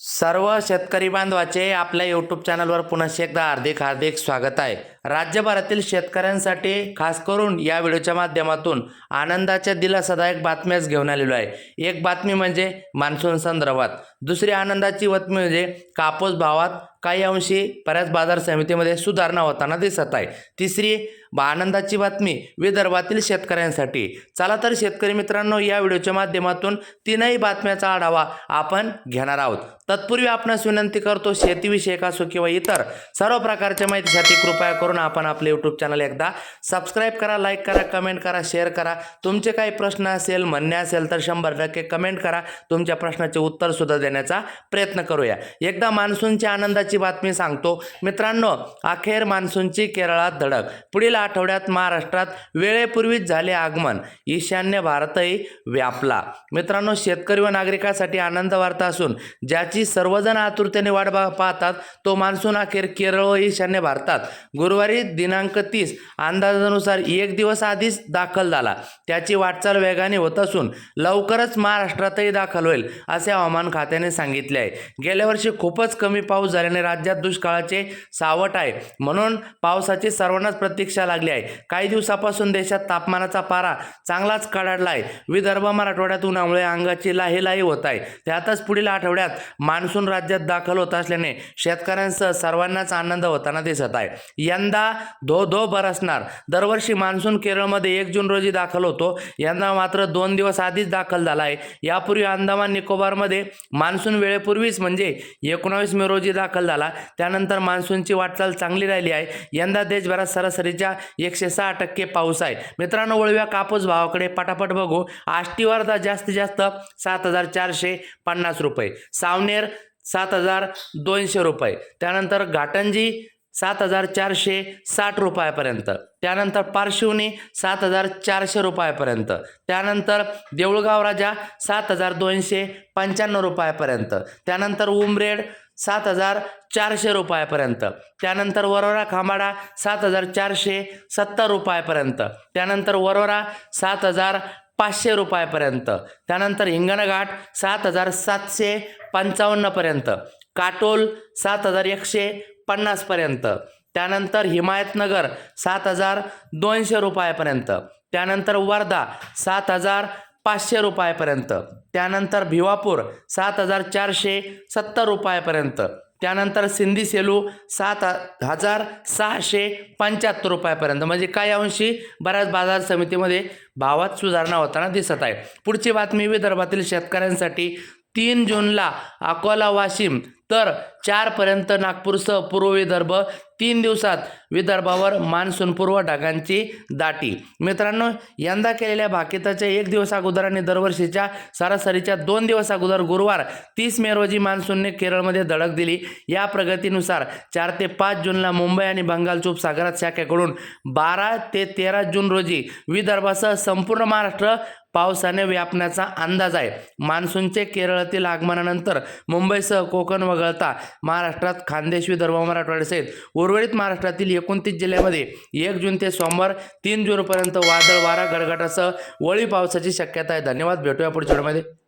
सर्व शेतकरी बांधवाचे आपल्या यूट्यूब चॅनलवर पुन्हा एकदा हार्दिक हार्दिक स्वागत आहे. राज्यभरातील शेतकऱ्यांसाठी खास करून या व्हिडिओच्या माध्यमातून आनंदाच्या दिलासादायक बातम्याच घेऊन आलेलो आहे. एक बातमी म्हणजे मान्सून संदर्भात. दुसरी आनंदाची बातमी म्हणजे कापूस भावात काही अंशी बऱ्याच बाजार समितीमध्ये सुधारणा होताना दिसत आहे. तिसरी बा आनंदाची बातमी विदर्भातील शेतकऱ्यांसाठी. चला तर शेतकरी मित्रांनो या व्हिडिओच्या माध्यमातून तीनही बातम्याचा आढावा आपण घेणार आहोत. तत्पूर्वी आपणास विनंती करतो शेतीविषयक असो किंवा इतर सर्व प्रकारच्या माहितीसाठी कृपया करून आपण आपले यूट्यूब चॅनल एकदा सबस्क्राईब करा लाईक करा कमेंट करा शेअर करा. तुमचे काही प्रश्न असेल म्हणणे असेल तर शंभर टक्के कमेंट करा. तुमच्या प्रश्नाचे उत्तर सुद्धा देण्याचा प्रयत्न करूया. एकदा मान्सूनच्या आनंदाची बातमी सांगतो. मित्रांनो अखेर मान्सूनची केरळात धडक. पुढील आठवड्यात महाराष्ट्रात वेळेपूर्वीच झाले आगमन. ईशान्य भारतही व्यापला. मित्रांनो शेतकरी व नागरिकांसाठी आनंद वार्ता असून ज्याची सर्वजण आतुरतेने वाट पाहतात तो मान्सून अखेर केरळ व ईशान्य भारतात. गुरुवारी दिनांक तीस अंदाजानुसार एक दिवस आधीच दाखल झाला. त्याची वाटचाल वेगाने होत असून लवकरच महाराष्ट्रातही दाखल होईल असे हवामान खात्याने सांगितले आहे. गेल्या वर्षी खूपच कमी पाऊस झाल्याने राज्यात दुष्काळाचे सावट आहे म्हणून पावसाची सर्वांनाच प्रतीक्षा लागली आहे. काही दिवसापासून देशात तापमानाचा पारा चांगलाच कडाडला आहे. विदर्भ मराठवाड्यात उन्हामुळे अंगाची लाहीलाही होत आहे. त्यातच पुढील आठवड्यात मान्सून राज्यात दाखल होत असल्याने शेतकऱ्यांसह सर्वांनाच आनंद होताना दिसत आहे. यंदा धो धो बरसणार. दरवर्षी मान्सून केरळमध्ये एक जून रोजी दाखल होतो. यंदा मात्र दोन दिवस आधीच दाखल झाला आहे यापूर्वी अंदमान निकोबारमध्ये मान्सून वेळेपूर्वीच म्हणजे एकोणावीस मे रोजी दाखल झाला. त्यानंतर मान्सूनची वाटचाल चांगली राहिली आहे. यंदा देशभरात सरासरीच्या एकशे सहा टक्के पाऊस आहे. मित्रांनो वळव्या कापूस भावाकडे पटापट बघू. आष्टी वर्धा जास्तीत जास्त सात हजार चारशे पन्नास रुपये. सावनेर सात हजार दोनशे रुपये. त्यानंतर घाटंजी सात हजार चारशे साठ रुपयापर्यंत. त्यानंतर पारशिवनी सात हजार चारशे रुपयापर्यंत. त्यानंतर देऊळगाव राजा सात हजार दोनशे पंच्याण्णव रुपयापर्यंत. त्यानंतर उमरेड सात हजार चारशे रुपयापर्यंत. त्यानंतर वरोरा खांबाडा सात हजार चारशे सत्तर रुपयापर्यंत. त्यानंतर वरोरा सात हजार पाचशे रुपयापर्यंत त्यानंतर हिंगणघाट सात हजार सातशे पंचावन्नपर्यंत काटोल सात हजार एकशे पन्नासपर्यंत. त्यानंतर हिमायतनगर सात हजार दोनशे रुपयापर्यंत. त्यानंतर वर्धा सात हजार पाचशे रुपयापर्यंत. त्यानंतर भिवापूर सात हजार चारशे सत्तर रुपयापर्यंत. त्यानंतर सिंधी सेलू सात हजार सहाशे पंच्याहत्तर रुपयापर्यंत. म्हणजे काही अंशी? बऱ्याच बाजार समितीमध्ये भावात सुधारणा होताना दिसत आहे. पुढची बातमी विदर्भातील शेतकऱ्यांसाठी तीन जूनला अकोला वाशिम तर चारपर्यंत नागपूरसह पूर्व विदर्भ तीन दिवसात विदर्भावर मान्सूनपूर्व ढगांची दाटी. मित्रांनो यंदा केलेल्या भाकिताच्या एक दिवस अगोदर आणि दरवर्षीच्या सरासरीच्या दोन दिवस अगोदर गुरुवार तीस मे रोजी मान्सूनने केरळमध्ये धडक दिली. या प्रगतीनुसार चार ते पाच जूनला मुंबई आणि बंगालच्या उपसागरात शाखेकडून बारा ते तेरा जून रोजी विदर्भासह संपूर्ण महाराष्ट्र पावसाने व्यापण्याचा अंदाज आहे. मान्सूनचे केरळातील आगमनानंतर मुंबईसह कोकण वगळता महाराष्ट्रात खानदेश विदर्भ मराठवाड्यासहित उर्वरित महाराष्ट्रातील एकोणतीस जिल्ह्यामध्ये एक जून ते सोमवार तीन जूनपर्यंत वादळ वारा गडगडासह वळी पावसाची शक्यता आहे. धन्यवाद. भेटूया पुढच्या व्हिडिओमध्ये.